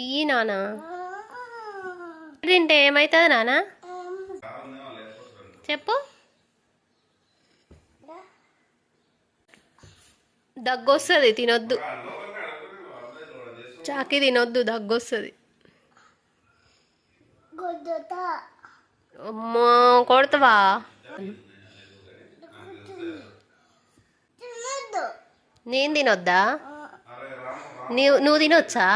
ఇయ్యి నానా? తింటే ఏమవుతుంది నానా? చెప్పు. దగ్గు వస్తుంది తినొద్దు. చాకి తినొద్దు దగ్గు వస్తుంది అమ్మో కొడతావా? నేను తినొద్దా? నీవు నువ్వు తినొచ్చా?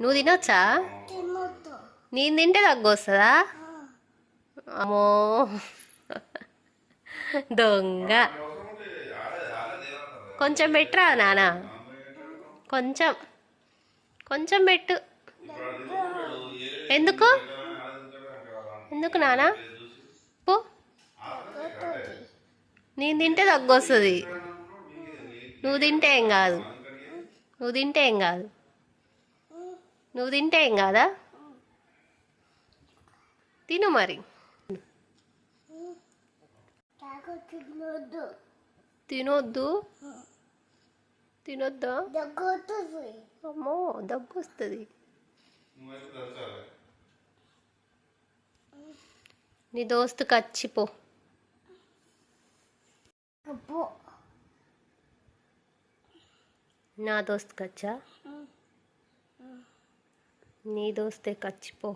నువ్వు తినొచ్చా? నేను తింటే దగ్గు వస్తుందా? అమ్మో. దొంగ. కొంచెం పెట్టరా నాన్న కొంచెం. కొంచెం పెట్టు. ఎందుకు? ఎందుకు నాన్న పో. నేను తింటే దగ్గు వస్తుంది. నువ్వు తింటే ఏం కాదు. నువ్వు తింటే ఏం కాదు. నువ్వు తింటే ఏం కాదా? తిను మరి. తినొద్దు. తినొద్దా? అమ్మో దగ్గు వస్తుంది నీ దోస్తు కచ్చిపో నా దోస్తు కచ్చా? నీ దోస్తే కచ్చిపో